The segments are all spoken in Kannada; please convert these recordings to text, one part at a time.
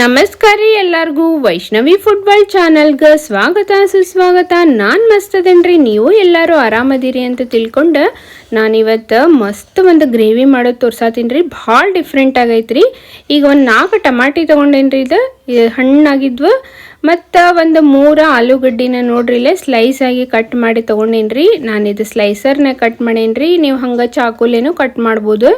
ನಮಸ್ಕಾರ ರೀ ಎಲ್ಲರಿಗೂ. ವೈಷ್ಣವಿ ಫುಟ್ಬಾಲ್ ಚಾನಲ್ಗೆ ಸ್ವಾಗತ, ಸುಸ್ವಾಗತ. ನಾನು ಮಸ್ತ್ ಅದೇನ್ರಿ ನೀವು ಎಲ್ಲರೂ ಆರಾಮದಿರಿ ಅಂತ ತಿಳ್ಕೊಂಡು ನಾನಿವತ್ತು ಮಸ್ತ್ ಒಂದು ಗ್ರೇವಿ ಮಾಡೋದು ತೋರ್ಸಾತೀನಿ ರೀ ಭಾಳ ಡಿಫ್ರೆಂಟ್ ಆಗೈತ್ರಿ. ಈಗ ಒಂದು ನಾಲ್ಕು ಟಮಾಟಿ ತೊಗೊಂಡೇನ್ರಿ ಇದ್? ಹಣ್ಣಾಗಿದ್ವು. ಮತ್ತು ಒಂದು ಮೂರು ಆಲೂಗಡ್ಡಿನ ನೋಡ್ರಿ, ಇಲ್ಲೇ ಸ್ಲೈಸ್ ಆಗಿ ಕಟ್ ಮಾಡಿ ತೊಗೊಂಡೇನ್ರಿ. ನಾನು ಇದು ಸ್ಲೈಸರ್ನ ಕಟ್ ಮಾಡೇನ್ರಿ. ನೀವು ಹಂಗೆ ಚಾಕುಲೇನು ಕಟ್ ಮಾಡ್ಬೋದು.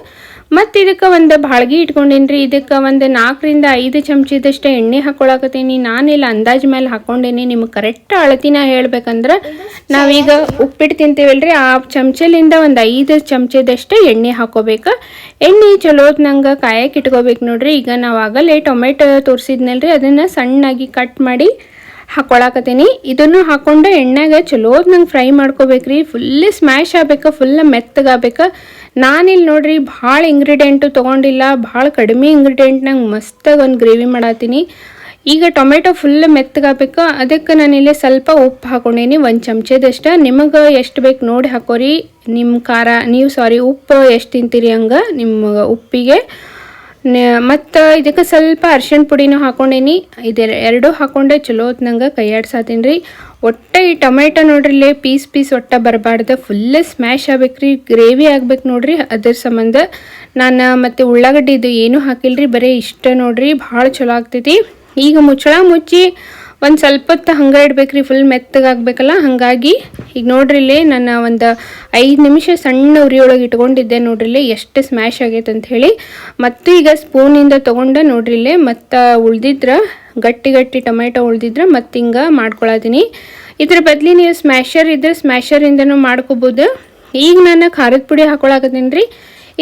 ಮತ್ತು ಇದಕ್ಕೆ ಒಂದು ಬಾಳ್ಗಿ ಇಟ್ಕೊಂಡೇನ್ರಿ. ಇದಕ್ಕೆ ಒಂದು ನಾಲ್ಕರಿಂದ ಐದು ಚಮಚದಷ್ಟು ಎಣ್ಣೆ ಹಾಕೊಳಕತ್ತೀನಿ. ನಾನಿಲ್ಲ ಅಂದಾಜ್ ಮೇಲೆ ಹಾಕ್ಕೊಂಡೇನಿ ನಿಮ್ಗೆ ಕರೆಕ್ಟ್ ಅಳತಿನ ಹೇಳ್ಬೇಕಂದ್ರೆ ನಾವೀಗ ಉಪ್ಪಿಟ್ಟು ತಿಂತೀವಲ್ರಿ. ಆ ಚಮಚಲಿಂದ ಒಂದು ಐದು ಚಮಚದಷ್ಟು ಎಣ್ಣೆ ಹಾಕೋಬೇಕು. ಎಣ್ಣೆ ಚಲೋತ್ ನಂಗೆ ಕಾಯಕ್ಕೆ ಇಟ್ಕೋಬೇಕು ನೋಡ್ರಿ. ಈಗ ನಾವು ಆಗಲೇ ಟೊಮೆಟೊ ತೋರಿಸಿದ್ನಲ್ರಿ ಅದನ್ನು ಸಣ್ಣಾಗಿ ಕಟ್ ಮಾಡಿ ಹಾಕೊಳಕತ್ತೀನಿ. ಇದನ್ನು ಹಾಕೊಂಡು ಎಣ್ಣೆಗ ಚಲೋ ನಂಗೆ ಫ್ರೈ ಮಾಡ್ಕೋಬೇಕ್ರಿ. ಫುಲ್ ಸ್ಮ್ಯಾಶ್ ಆಗ್ಬೇಕು ಫುಲ್ ಮೆತ್ತಗಾಗಬೇಕು ನಾನಿಲ್ಲಿ ನೋಡ್ರಿ, ಭಾಳ ಇಂಗ್ರೀಡಿಯೆಂಟು ತೊಗೊಂಡಿಲ್ಲ, ಭಾಳ ಕಡಿಮೆ ಇಂಗ್ರೀಡಿಯೆಂಟ್ನಾಗ ಮಸ್ತಾಗಿ ಒಂದು ಗ್ರೇವಿ ಮಾಡತ್ತೀನಿ ಈಗ ಟೊಮೆಟೊ ಫುಲ್ ಮೆತ್ತಗಾಗಬೇಕು ಅದಕ್ಕೆ ನಾನಿಲ್ಲಿ ಸ್ವಲ್ಪ ಉಪ್ಪು ಹಾಕೊಂಡೇನಿ, ಒಂದು ಚಮಚದಷ್ಟು. ನಿಮಗೆ ಎಷ್ಟು ಬೇಕು ನೋಡಿ ಹಾಕೋರಿ. ನಿಮ್ಮ ಖಾರ, ನೀವು ಸಾರಿ ಉಪ್ಪು ಎಷ್ಟು ತಿಂತೀರಿ ಹಂಗೆ, ನಿಮ್ಮ ಉಪ್ಪಿಗೆ. ಮತ್ತು ಇದಕ್ಕೆ ಸ್ವಲ್ಪ ಅರ್ಶಿಣ ಪುಡಿನೂ ಹಾಕೊಂಡೇನಿ. ಇದು ಎರಡೂ ಹಾಕೊಂಡೆ ಚಲೋ ನಂಗೆ, ಕೈ ಆಡ್ಸಾತೀನಿ ರೀ. ಒಟ್ಟು ಈ ಟೊಮೆಟೊ ನೋಡ್ರಿ ಪೀಸ್ ಪೀಸ್ ಒಟ್ಟ ಬರಬಾರ್ದು. ಫುಲ್ ಸ್ಮ್ಯಾಶ್ ಆಗ್ಬೇಕ್ರಿ ಗ್ರೇವಿ ಆಗ್ಬೇಕು ನೋಡ್ರಿ. ಅದ್ರ ಸಂಬಂಧ ನಾನು, ಮತ್ತು ಉಳ್ಳಾಗಡ್ಡಿ ಇದು ಏನೂ ರೀ ಬರೀ ಇಷ್ಟ ನೋಡ್ರಿ. ಭಾಳ ಚಲೋ ಆಗ್ತೈತಿ. ಈಗ ಮುಚ್ಚಳ ಮುಚ್ಚಿ ಒಂದು ಸ್ವಲ್ಪ ಹೊತ್ತು ಹಂಗೆ ಇಡ್ಬೇಕ್ರಿ ಫುಲ್ ಮೆತ್ತಗಾಗಬೇಕಲ್ಲ ಹಾಗಾಗಿ ಈಗ ನೋಡ್ರಿ ಇಲ್ಲಿ ನಾನು ಒಂದು ಐದು ನಿಮಿಷ ಸಣ್ಣ ಉರಿಯೊಳಗೆ ಇಟ್ಕೊಂಡಿದ್ದೆ ನೋಡ್ರಿ ಇಲ್ಲಿ, ಎಷ್ಟು ಸ್ಮ್ಯಾಶ್ ಆಗೈತೆ ಅಂತ ಹೇಳಿ. ಮತ್ತು ಈಗ ಸ್ಪೂನಿಂದ ತೊಗೊಂಡೆ ನೋಡ್ರಿ ಇಲ್ಲಿ, ಮತ್ತು ಉಳ್ದಿದ್ರೆ, ಗಟ್ಟಿ ಗಟ್ಟಿ ಟೊಮೆಟೊ ಉಳ್ದಿದ್ರೆ, ಮತ್ತು ಹಿಂಗೆ ಮಾಡ್ಕೊಳತೀನಿ ಇದ್ರ ಬದಲಿ ನೀವು ಸ್ಮ್ಯಾಶರ್ ಇದ್ರೆ ಸ್ಮ್ಯಾಶರಿಂದನೂ ಮಾಡ್ಕೋಬೋದು. ಈಗ ನಾನು ಖಾರದ ಪುಡಿ ಹಾಕೊಳಕತ್ತೀನಿ ರೀ.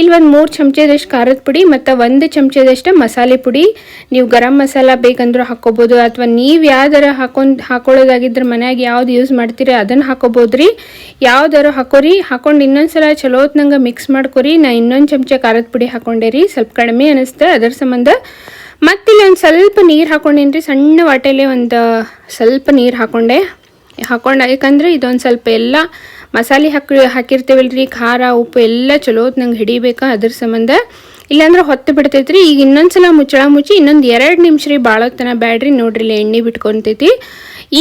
ಇಲ್ಲಿ ಒಂದು ಮೂರು ಚಮಚದಷ್ಟು ಖಾರದ ಪುಡಿ ಮತ್ತು ಒಂದು ಚಮಚದಷ್ಟು ಮಸಾಲೆ ಪುಡಿ. ನೀವು ಗರಂ ಮಸಾಲ ಬೇಕಂದ್ರೂ ಹಾಕ್ಕೋಬೋದು ಅಥವಾ ನೀವು ಯಾವ್ದಾರ ಹಾಕೊಂಡು ಹಾಕೊಳ್ಳೋದಾಗಿದ್ರೆ ಮನ್ಯಾಗ ಯಾವ್ದು ಯೂಸ್ ಮಾಡ್ತೀರಿ ಅದನ್ನು ಹಾಕೋಬೋದು ರೀ ಯಾವ್ದಾರು ಹಾಕೋರಿ, ಹಾಕೊಂಡು ಇನ್ನೊಂದ್ಸಲ ಚಲೋ ಹೊತ್ನಂಗೆ ಮಿಕ್ಸ್ ಮಾಡ್ಕೊರಿ. ನಾ ಇನ್ನೊಂದು ಚಮಚ ಖಾರದ ಪುಡಿ ಹಾಕೊಂಡೆ ರೀ, ಸ್ವಲ್ಪ ಕಡಿಮೆ ಅನಿಸ್ತೆ ಅದರ ಸಂಬಂಧ. ಮತ್ತಿಲ್ಲಿ ಒಂದು ಸ್ವಲ್ಪ ನೀರು ಹಾಕೊಂಡೇನಿ ರೀ ಸಣ್ಣ ವಾಟೆಲೆ ಒಂದು ಸ್ವಲ್ಪ ನೀರು ಹಾಕೊಂಡೆ. ಹಾಕೊಂಡು, ಯಾಕಂದರೆ ಇದೊಂದು ಸ್ವಲ್ಪ ಎಲ್ಲ ಮಸಾಲೆ ಹಾಕಿ ಹಾಕಿರ್ತೇವಲ್ರಿ, ಖಾರ, ಉಪ್ಪು ಎಲ್ಲ ಚಲೋ ನಂಗೆ ಹಿಡಿಬೇಕಾ ಅದ್ರ ಸಂಬಂಧ. ಇಲ್ಲಾಂದ್ರೆ ಹೊತ್ತು ಬಿಡ್ತೈತ್ರಿ. ಈಗ ಇನ್ನೊಂದ್ಸಲ ಮುಚ್ಚಳ ಮುಚ್ಚಿ ಇನ್ನೊಂದು ಎರಡು ನಿಮಿಷ ರೀ ಭಾಳ ಹೊತ್ತನ ಬ್ಯಾಡ್ರಿ ನೋಡ್ರಿ ಇಲ್ಲಿ ಎಣ್ಣೆ ಬಿಟ್ಕೊಂತೈತಿ.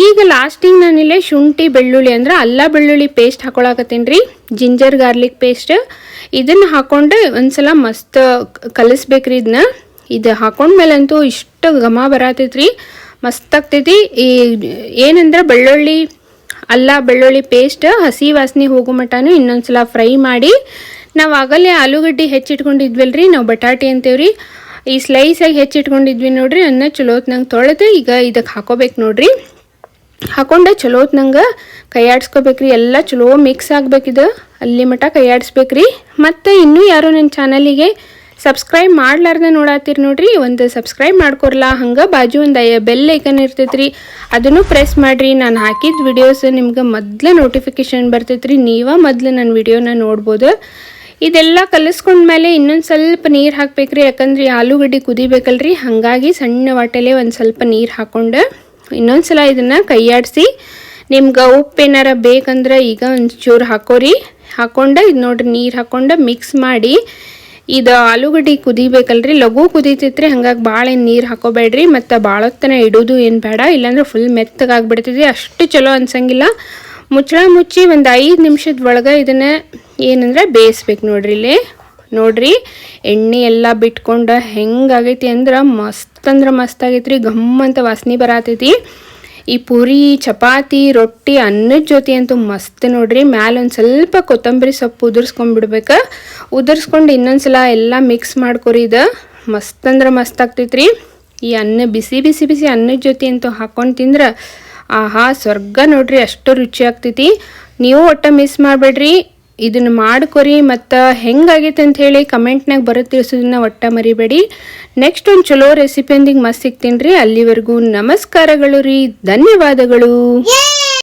ಈಗ ಲಾಸ್ಟಿಗೆ ನಾನಿಲ್ಲೇ ಶುಂಠಿ, ಬೆಳ್ಳುಳ್ಳಿ ಅಂದ್ರೆ ಅಲ್ಲ, ಬೆಳ್ಳುಳ್ಳಿ ಪೇಸ್ಟ್ ಹಾಕೊಳಕತ್ತೀನಿ ರೀ ಜಿಂಜರ್, ಗಾರ್ಲಿಕ್ ಪೇಸ್ಟ್ ಇದನ್ನು ಹಾಕೊಂಡು ಒಂದ್ಸಲ ಮಸ್ತ್ ಕಲಿಸ್ಬೇಕ್ರಿ ಇದನ್ನ ಇದು ಹಾಕೊಂಡ್ಮೇಲಂತೂ ಇಷ್ಟು ಘಮ ಬರತೈತ್ರಿ. ಮಸ್ತ್ ಆಗ್ತೈತಿ. ಈ ಏನಂದ್ರೆ ಬೆಳ್ಳುಳ್ಳಿ ಅಲ್ಲ, ಬೆಳ್ಳುಳ್ಳಿ ಪೇಸ್ಟ್ ಹಸಿ ವಾಸನೆ ಹೋಗೋ ಮಟನು ಇನ್ನೊಂದ್ಸಲ ಫ್ರೈ ಮಾಡಿ. ನಾವು ಆಗಲೇ ಆಲೂಗಡ್ಡೆ ಹೆಚ್ಚಿಟ್ಕೊಂಡಿದ್ವಲ್ರಿ, ನಾವು ಬಟಾಟೆ ಅಂತೇವ್ರಿ. ಈ ಸ್ಲೈಸಾಗಿ ಹೆಚ್ಚಿಟ್ಕೊಂಡಿದ್ವಿ ನೋಡ್ರಿ, ಅನ್ನ ಚಲೋತ್ನಂಗೆ ತೊಳೆದು ಈಗ ಇದಕ್ಕೆ ಹಾಕೋಬೇಕು ನೋಡ್ರಿ. ಹಾಕೊಂಡೆ ಚಲೋತ್ ನಂಗೆ ಕೈ ಆಡಿಸ್ಕೋಬೇಕ್ರಿ ಎಲ್ಲ ಚಲೋ ಮಿಕ್ಸ್ ಆಗ್ಬೇಕಿದು ಅಲ್ಲಿ ಮಟ ಕೈ ಆಡಿಸ್ಬೇಕ್ರಿ ಮತ್ತು ಇನ್ನೂ ಯಾರು ನನ್ನ ಚಾನಲಿಗೆ ಸಬ್ಸ್ಕ್ರೈಬ್ ಮಾಡ್ಲಾರ್ದೆ ನೋಡತ್ತೀರಿ ನೋಡ್ರಿ, ಒಂದು ಸಬ್ಸ್ಕ್ರೈಬ್ ಮಾಡ್ಕೊರ್ಲಾ. ಹಂಗೆ ಬಾಜು ಒಂದು ಬೆಲ್ ಐಕನ್ ಇರ್ತೈತ್ರಿ. ಅದನ್ನು ಪ್ರೆಸ್ ಮಾಡಿರಿ. ನಾನು ಹಾಕಿದ ವಿಡಿಯೋಸ್ ನಿಮ್ಗೆ ಮೊದಲು ನೋಟಿಫಿಕೇಶನ್ ಬರ್ತೈತ್ರಿ. ನೀವೇ ಮೊದಲು ನನ್ನ ವಿಡಿಯೋನ ನೋಡ್ಬೋದು. ಇದೆಲ್ಲ ಕಲಿಸ್ಕೊಂಡ್ಮೇಲೆ ಇನ್ನೊಂದು ಸ್ವಲ್ಪ ನೀರು ಹಾಕ್ಬೇಕ್ರಿ. ಯಾಕಂದ್ರೆ ಆಲೂಗಡ್ಡೆ ಕುದಿಬೇಕಲ್ರಿ. ಹಾಗಾಗಿ ಸಣ್ಣ ವಾಟೆಲೆ ಒಂದು ಸ್ವಲ್ಪ ನೀರು ಹಾಕ್ಕೊಂಡು ಇನ್ನೊಂದು ಸಲ ಇದನ್ನು ಕೈಯಾಡಿಸಿ, ನಿಮ್ಗೆ ಉಪ್ಪು ಏನಾರ ಬೇಕಂದ್ರೆ ಈಗ ಒಂಚೂರು ಹಾಕೋರಿ. ಹಾಕ್ಕೊಂಡು ಇದು ನೋಡ್ರಿ, ನೀರು ಹಾಕ್ಕೊಂಡು ಮಿಕ್ಸ್ ಮಾಡಿ. ಇದು ಆಲೂಗಡ್ಡೆ ಕುದಿಬೇಕಲ್ರಿ, ಲಘು ಕುದೀತೈತ್ರಿ, ಹಂಗಾಗಿ ಭಾಳ ಏನು ನೀರು ಹಾಕೋಬೇಡ್ರಿ, ಮತ್ತು ಭಾಳ ಹೊತ್ತನ ಇಡೋದು ಏನು ಬೇಡ, ಇಲ್ಲಾಂದ್ರೆ ಫುಲ್ ಮೆತ್ತಗಾಗ್ಬಿಡ್ತೈತಿ ಅಷ್ಟು ಚಲೋ ಅನ್ಸಂಗಿಲ್ಲ. ಮುಚ್ಚಳ ಮುಚ್ಚಿ ಒಂದು ಐದು ನಿಮಿಷದ ಒಳಗೆ ಇದನ್ನು ಏನಂದ್ರೆ ಬೇಯಿಸ್ಬೇಕು ನೋಡ್ರಿ ಇಲ್ಲಿ. ನೋಡ್ರಿ, ಎಣ್ಣೆ ಎಲ್ಲ ಬಿಟ್ಕೊಂಡು ಹೆಂಗಾಗೈತಿ ಅಂದ್ರೆ ಮಸ್ತ್ ಅಂದ್ರೆ ಮಸ್ತ್ ಆಗೈತ್ರಿ, ಘಮ್ ಅಂತ ವಾಸನೆ ಬರತೈತಿ. ಈ ಪೂರಿ, ಚಪಾತಿ, ರೊಟ್ಟಿ, ಅನ್ನದ ಜೊತೆ ಅಂತೂ ಮಸ್ತ್ ನೋಡ್ರಿ. ಮ್ಯಾಲೆ ಒಂದು ಸ್ವಲ್ಪ ಕೊತ್ತಂಬರಿ ಸೊಪ್ಪು ಉದುರ್ಸ್ಕೊಂಡ್ಬಿಡ್ಬೇಕು. ಉದುರ್ಸ್ಕೊಂಡು ಇನ್ನೊಂದ್ಸಲ ಎಲ್ಲ ಮಿಕ್ಸ್ ಮಾಡ್ಕೊರಿ. ಇದು ಮಸ್ತ್ ಅಂದ್ರೆ ಮಸ್ತ್ ಆಗ್ತೈತ್ರಿ. ಈ ಅನ್ನ ಬಿಸಿ ಬಿಸಿ ಬಿಸಿ ಅನ್ನದ ಜೊತೆ ಅಂತೂ ಹಾಕೊಂಡು ತಿಂದ್ರೆ ಆಹಾ ಸ್ವರ್ಗ ನೋಡ್ರಿ, ಅಷ್ಟು ರುಚಿ ಆಗ್ತೈತಿ. ನೀವು ಒಟ್ಟ ಮಿಸ್ ಮಾಡಬೇಡ್ರಿ. ಇದನ್ನು ಮಾಡ್ಕೊರಿ ಮತ್ತು ಹೆಂಗಾಗೈತೆ ಅಂತ ಹೇಳಿ ಕಮೆಂಟ್ನಾಗ ಬರೋ ತಿಳಿಸೋದನ್ನ ಒಟ್ಟ ಮರಿಬೇಡಿ. ನೆಕ್ಸ್ಟ್ ಒಂದು ಚಲೋ ರೆಸಿಪಿಯೊಂದಿಗೆ ಮಸ್ತ್ ಸಿಗ್ತೀನಿ ರೀ. ಅಲ್ಲಿವರೆಗೂ ನಮಸ್ಕಾರಗಳು ರೀ. ಧನ್ಯವಾದಗಳು.